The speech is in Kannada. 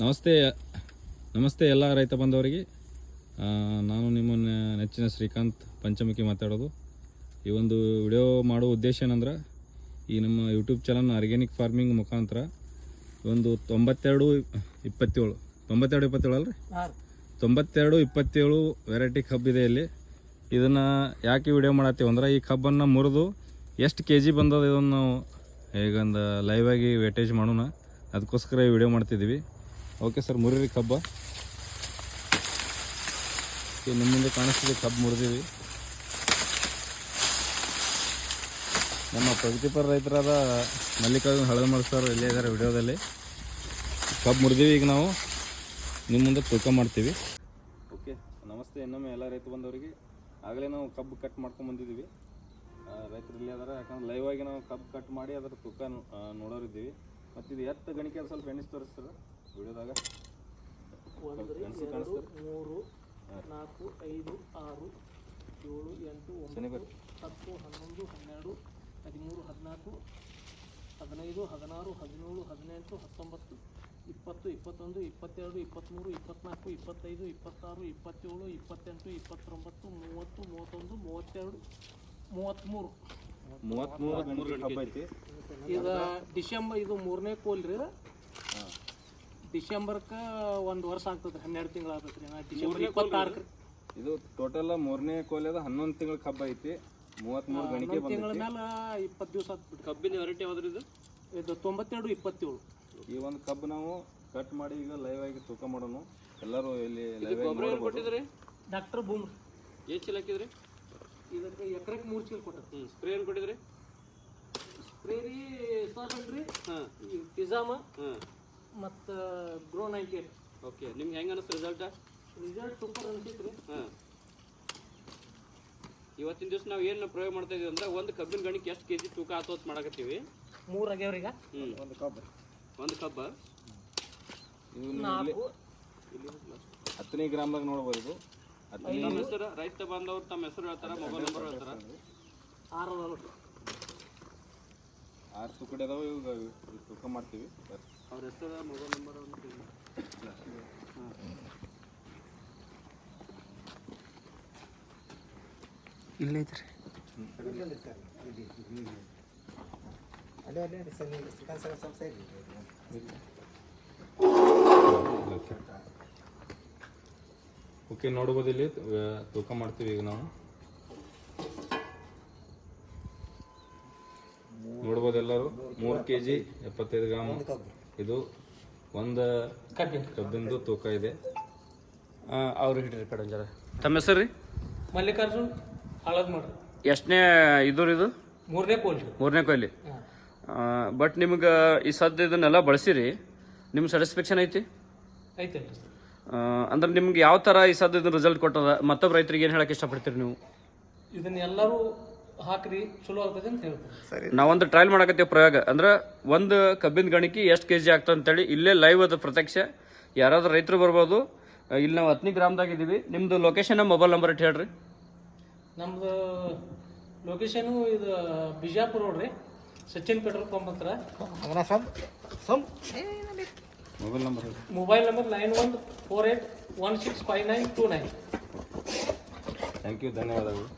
ನಮಸ್ತೆ ನಮಸ್ತೆ ಎಲ್ಲ ರೈತ ಬಂದವರಿಗೆ. ನಾನು ನಿಮ್ಮ ನೆಚ್ಚಿನ ಶ್ರೀಕಾಂತ್ ಪಂಚಮುಖಿ ಮಾತಾಡೋದು. ಈ ಒಂದು ವಿಡಿಯೋ ಮಾಡೋ ಉದ್ದೇಶ ಏನಂದ್ರೆ ಈ ನಮ್ಮ ಯೂಟ್ಯೂಬ್ ಚಾನಲ್ ಆರ್ಗ್ಯಾನಿಕ್ ಫಾರ್ಮಿಂಗ್ ಮುಖಾಂತರ ಒಂದು ತೊಂಬತ್ತೆರಡು ಇಪ್ಪತ್ತೇಳು ತೊಂಬತ್ತೆರಡು ಇಪ್ಪತ್ತೇಳು ಅಲ್ರಿ? ತೊಂಬತ್ತೆರಡು ಇಪ್ಪತ್ತೇಳು ವೆರೈಟಿ ಕಬ್ ಇದೆ ಇಲ್ಲಿ. ಇದನ್ನು ಯಾಕೆ ವಿಡಿಯೋ ಮಾಡತ್ತೀವಿ ಅಂದ್ರೆ ಈ ಕಬ್ಬನ್ನು ಮುರಿದು ಎಷ್ಟು ಕೆ ಜಿ ಬಂದದ ಇದನ್ನು ನಾವು ಈಗೊಂದು ಲೈವ್ ಆಗಿ ವೇಟೇಜ್ ಮಾಡೋಣ. ಅದಕ್ಕೋಸ್ಕರ ಈ ವಿಡಿಯೋ ಮಾಡ್ತಿದ್ದೀವಿ. ಓಕೆ ಸರ್, ಮುರಿರಿ ಕಬ್ಬ. ನಿಮ್ಮ ಮುಂದೆ ಕಾಣಿಸ್ತಿದೆ ಕಬ್ಬು ಮುರಿದೀವಿ. ನಮ್ಮ ಪ್ರಗತಿಪರ ರೈತರಾದ ಮಲ್ಲಿಕಾರ್ಜುನ್ ಹಳದಮಲ್ ಸರ್ ಇಲ್ಲೇ ಇದ್ದಾರೆ ವಿಡಿಯೋದಲ್ಲಿ. ಕಬ್ಬು ಮುರಿದೀವಿ ಈಗ ನಾವು. ನಿಮ್ಮ ಮುಂದೆ ತೂಕ ಮಾಡ್ತೀವಿ. ಓಕೆ, ನಮಸ್ತೆ. ಇನ್ನೊಮ್ಮೆ ಎಲ್ಲ ರೈತ ಬಂದವರಿಗೆ ಆಗಲೇ ನಾವು ಕಬ್ಬು ಕಟ್ ಮಾಡ್ಕೊಂಡು ಬಂದಿದ್ದೀವಿ. ರೈತರು ಇಲ್ಲೇ ಯಾಕಂದ್ರೆ ಲೈವ್ ಆಗಿ ನಾವು ಕಬ್ಬು ಕಟ್ ಮಾಡಿ ಅದರ ತೂಕ ನೋಡೋರಿದ್ದೀವಿ. ಮತ್ತು ಇದು ಎತ್ತ ಗಣಿಕೆ ಸ್ವಲ್ಪ ಎಣಿಸಿ ತೋರಿಸ್ತಾರೆ? ವಿಡಿಯೋದಾಗ ಒಂದು ಎರಡು ಕಾಣಿಸ್ತಾರೆ ಮೂರು ನಾಲ್ಕು ಐದು ಆರು ಏಳು ಎಂಟು ಸನಿ ಒಂಬತ್ತು ಹತ್ತು ಹನ್ನೊಂದು ಹನ್ನೆರಡು ಹದಿಮೂರು ಹದಿನಾಲ್ಕು ಹದಿನೈದು ಹದಿನಾರು ಹದಿನೇಳು ಹದಿನೆಂಟು ಹತ್ತೊಂಬತ್ತು ಇಪ್ಪತ್ತು ಇಪ್ಪತ್ತೊಂದು ಇಪ್ಪತ್ತೆರಡು ಇಪ್ಪತ್ತ್ಮೂರು ಇಪ್ಪತ್ತ್ನಾಲ್ಕು ಇಪ್ಪತ್ತೈದು ಇಪ್ಪತ್ತಾರು ಇಪ್ಪತ್ತೇಳು ಇಪ್ಪತ್ತೆಂಟು ಇಪ್ಪತ್ತೊಂಬತ್ತು ಮೂವತ್ತು ಮೂವತ್ತೊಂದು ಮೂವತ್ತೆರಡು ಮೂವತ್ತ್ಮೂರು ಮೂವತ್ತ್ಮೂರು ಐತಿ. ಇದು ಡಿಸೆಂಬರ್ ಇದು ಮೂರನೇ ಕೋಲ್ ರೀ ಡಿಸೆಂಬರ್ಗೆ ಒಂದು ವರ್ಷ ಆಗ್ತದೆ ಹನ್ನೆರಡು ತಿಂಗಳು ಆಗ್ತದೆ ರೀ ಡಿಸೆಂಬರ್ ಇಪ್ಪತ್ತಾರಕ್ಕೆ ಇದು ಟೋಟಲ್ ಮೂರನೇ ಕೋಲೆದ ಹನ್ನೊಂದು ತಿಂಗಳ ಕಬ್ಬ ಐತಿ. ಮೂವತ್ತ್ಮೂರು ಗಣಿಕೆ ತಿಂಗಳ ಮೇಲೆ ಇಪ್ಪತ್ತು ದಿವಸ ಆಗ್ತದೆ ಕಬ್ಬಿನ ವೆರೈಟಿ ಯಾವ್ದು ಇದು? ಇದು ತೊಂಬತ್ತೆರಡು ಇಪ್ಪತ್ತೇಳು. ಈ ಒಂದು ಕಬ್ಬು ನಾವು ಕಟ್ ಮಾಡಿ ಈಗ ಲೈವ್ ಆಗಿ ತೂಕ ಮಾಡೋಣ ಎಲ್ಲರೂ ಇಲ್ಲಿ ಲೈವ್ ಆಗಿ ಕೊಟ್ಟಿದ್ರಿ? ಡಾಕ್ಟರ್ ಬೂಮ್ ಏನ್ ಚೀಲ ಹಾಕಿದ್ರಿ? ಇದಕ್ಕೆ ಎಕರೆಗೆ ಮೂರು ಚೀಲ ಕೊಟ್ಟರು ಹ್ಮ್ ಸ್ಪ್ರೇ ಏನು ಕೊಟ್ಟಿದ್ರಿ? ಸ್ಪ್ರೇ ರೀ ಸಾಬನ್ರಿ ಹಾಂ ಪಿಜಾಮ ಹಾಂ. ಮತ್ತು ಗ್ರೋ ನೈಂಟಿ ಏಟ್ ಓಕೆ ನಿಮ್ಗೆ ಹೆಂಗೆ ಅನಿಸ್ತು ರಿಸಲ್ಟ್ ರಿಸಲ್ಟ್ ಸೂಪರ್ ಅನಿಸಿತ್ತು ಹಾಂ. ಇವತ್ತಿನ ದಿವಸ ನಾವು ಏನು ಪ್ರಯೋಗ ಮಾಡ್ತಾ ಇದೀವಿ ಅಂದ್ರೆ ಒಂದು ಕಬ್ಬಿನ ಗಣಿಗೆ ಎಷ್ಟು ಕೆ ಜಿ ತೂಕ ಆತೋತ್ ಮಾಡಕತ್ತೀವಿ. ಮೂರು ಈಗ ಹ್ಞೂ ಒಂದು ಕಬ್ಬ. ಒಂದು ಕಬ್ಬ? ಇದು ನಾಲ್ಕು. ಹತ್ತನೇ ಗ್ರಾಮದಾಗ ನೋಡ್ಬೋದು ಇದು. ಹತ್ತನೇ ನಿಮ್ಮ ಹೆಸರು ರೈತ ಬಾಂಧವ್ರು ತಮ್ಮ ಹೆಸರು ಹೇಳ್ತಾರೆ ಮೊಬೈಲ್ ನಂಬರ್ ಹೇಳ್ತಾರೆ? ಆರು ನಾಲ್ಕು ಆರು ತುಕಡಿ ಅದಾವ ಇವಾಗ ಇವ್ ತೂಕ ಮಾಡ್ತೀವಿ. ಅವ್ರ ಹೆಸರು ಮೊಬೈಲ್ ನಂಬರ್ ಇಲ್ಲ ಇಲ್ಲೈತ್ರಿ ಓಕೆ ನೋಡ್ಬೋದು ಇಲ್ಲಿ. ವ- ತೂಕ ಮಾಡ್ತೀವಿ ಈಗ ನಾವು ನೋಡ್ಬೋದು ಎಲ್ಲರೂ ಮೂರು ಕೆ ಜಿ ಎಪ್ಪತ್ತೈದು ಗ್ರಾಮ್ ಇದು ಒಂದು ಕಬ್ಬಿನ. ಕಬ್ಬಿಂದು ತೂಕ ಇದೆ. ಅವ್ರು ಹಿಡ್ರಿ ಕಡೆ ಜರ. ತಮ್ಮ ಹೆಸರು ರೀ? ಮಲ್ಲಿಕಾರ್ಜುನ್ ಹಳದ್ ಮಾಡ್ರಿ. ಎಷ್ಟನೇ ಇದು ಇದು? ಮೂರನೇ ಕೋಲ್ ಮೂರನೇ ಕೊಯ್ಲಿ ಬಟ್ ನಿಮ್ಗೆ ಈ ಸದ್ಯ ಇದನ್ನೆಲ್ಲ ಬಳಸಿರಿ. ನಿಮ್ಮ ಸ್ಯಾಟಿಸ್ಫ್ಯಾಕ್ಷನ್ ಐತಿ? ಐತೆ ಆ, ಅಂದ್ರೆ ನಿಮ್ಗೆ ಯಾವ ಥರ ಈ ಸದ್ಯ ಇದನ್ನ ರಿಸಲ್ಟ್ ಕೊಟ್ಟದ? ಮತ್ತೊಬ್ಬ ರೈತರಿಗೆ ಏನು ಹೇಳಕ್ಕೆ ಇಷ್ಟಪಡ್ತೀರಿ ನೀವು? ಇದನ್ನ ಎಲ್ಲರೂ ಹಾಕ್ರಿ ಚಲೋ ಆಗ್ತದೆ ಅಂತ ಹೇಳ್ತಾರೆ ನಾವೊಂದು ಟ್ರಯಲ್ ಮಾಡಕತ್ತೀವಿ ಪ್ರಯೋಗ. ಅಂದ್ರೆ ಒಂದು ಕಬ್ಬಿನ ಗಣಿಕೆ ಎಷ್ಟು ಕೆ ಜಿ ಆಗ್ತದೆ ಅಂತೇಳಿ ಇಲ್ಲೇ ಲೈವ್ ಅದು ಪ್ರತ್ಯಕ್ಷ. ಯಾರಾದ್ರೂ ರೈತರು ಬರ್ಬೋದು. ಇಲ್ಲಿ ನಾವು ಹತ್ತನೇ ಗ್ರಾಮದಾಗ ಇದ್ದೀವಿ ನಿಮ್ಮದು ಲೊಕೇಶನ್ ಮೊಬೈಲ್ ನಂಬರ್ ಇಟ್ಟು ಹೇಳ್ರಿ. ನಮ್ದು ಲೊಕೇಶನು ಇದು ಬಿಜಾಪುರ ರೋಡ್ ರೀ ಸಚಿನ್ ಪೆಟ್ರೋಲ್ ಪಂಪ್ ಹತ್ರ. Mobile number mobile number nine one four eight one six five nine two nine thank you ಧನ್ಯವಾದಗಳು.